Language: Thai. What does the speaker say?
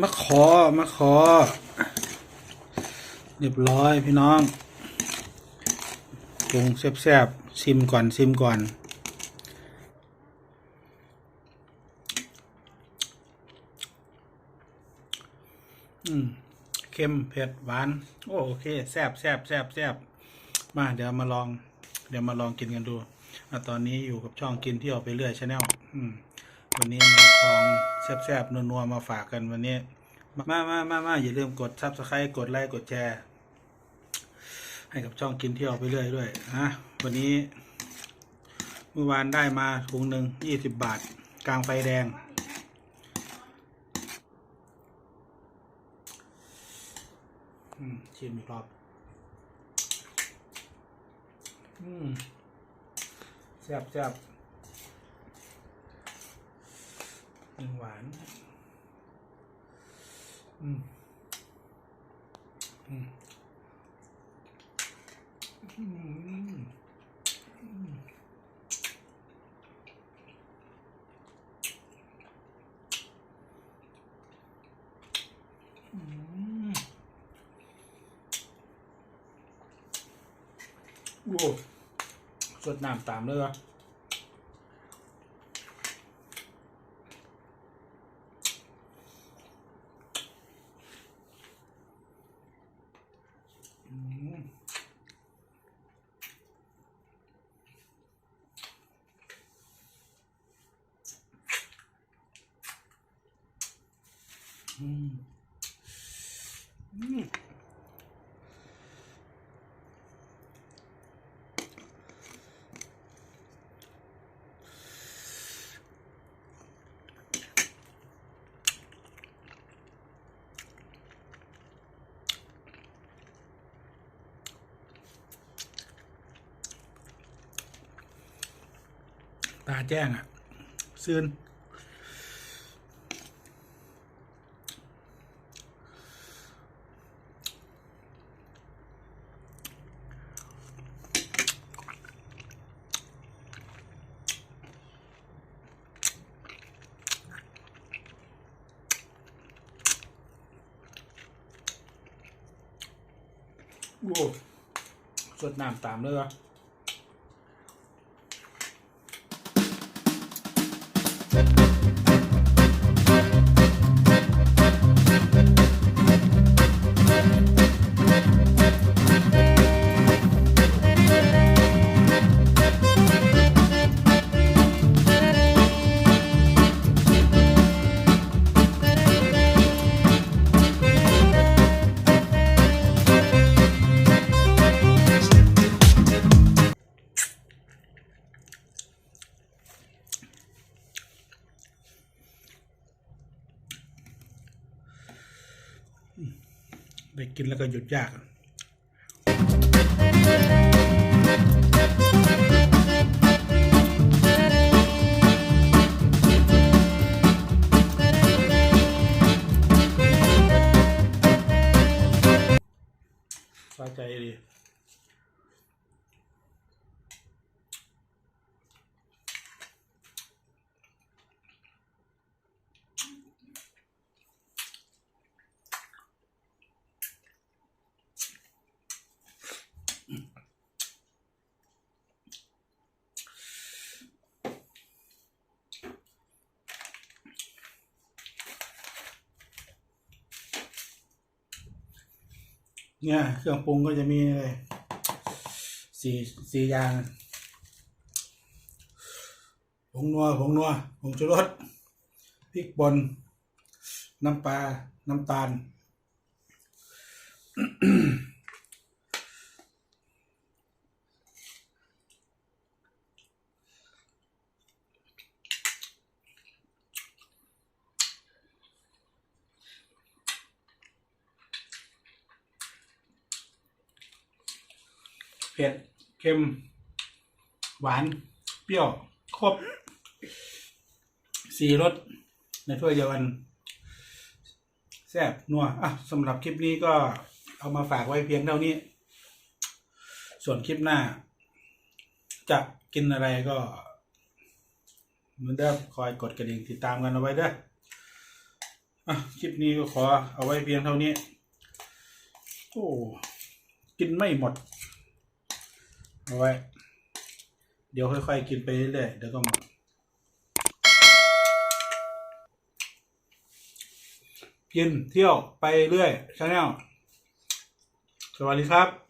มะขอมะขอ เรียบร้อยพี่น้องปรุงแซ่บๆชิมก่อนชิมก่อน อืมเค็มเผ็ดหวานโอโอเคแซ่บแซ่บแซ่บแซ่บมาเดี๋ยวมาลอง เดี๋ยวมาลองกินกันดูอตอนนี้อยู่กับช่องกินที่ออกไปเรื่อยชาแนลอืม วันนี้มีของแซ่บๆนัวๆมาฝากกันวันนี้ มามามามาอย่าลืมกดซับสไครต์กดไลค์กดแชร์ ให้กับช่องกินเที่ยวไปเรื่อยด้วยนะวันนี้ เมื่อวานได้มาถุงหนึ่งยี่สิบบาท กลางไฟแดงอืมชิมอีกรอบอืมแซ่บแซ่บ อืมหวานอืมอืมอืมอืมโอ้สดน้ำตามเลยเหรออืมอืมอืม ตาแจ้งอะ ซื่น โอ้สดน้ำตามเลยวะ ได้กินแล้วก็หยุดยาก เนี่ยเครื่องปรุงก็จะมีเลยสี่สี่อย่างผงนัวผงนัวผงชูรสพริกป่นน้ำปลา น้ำตาล ผ็ดเค็ม หวาน เปรี้ยว ครบสี่รสในถ้วยเดียวกันแซ่บนัวอะสำหรับคลิปนี้ก็เอามาฝากไว้เพียงเท่านี้ ส่วนคลิปหน้า จะกินอะไรก็เหมือนเดิมคอยกดกระดิ่งติดตามกันเอาไว้ด้ออะคลิปนี้ก็ขอเอาไว้เพียงเท่านี้ โอ้ กินไม่หมด เอาไว้ เดี๋ยวค่อยๆกินไปเรื่อยๆเดี๋ยวก็หมดกินเที่ยวไปเรื่อยชาแนลสวัสดีครับ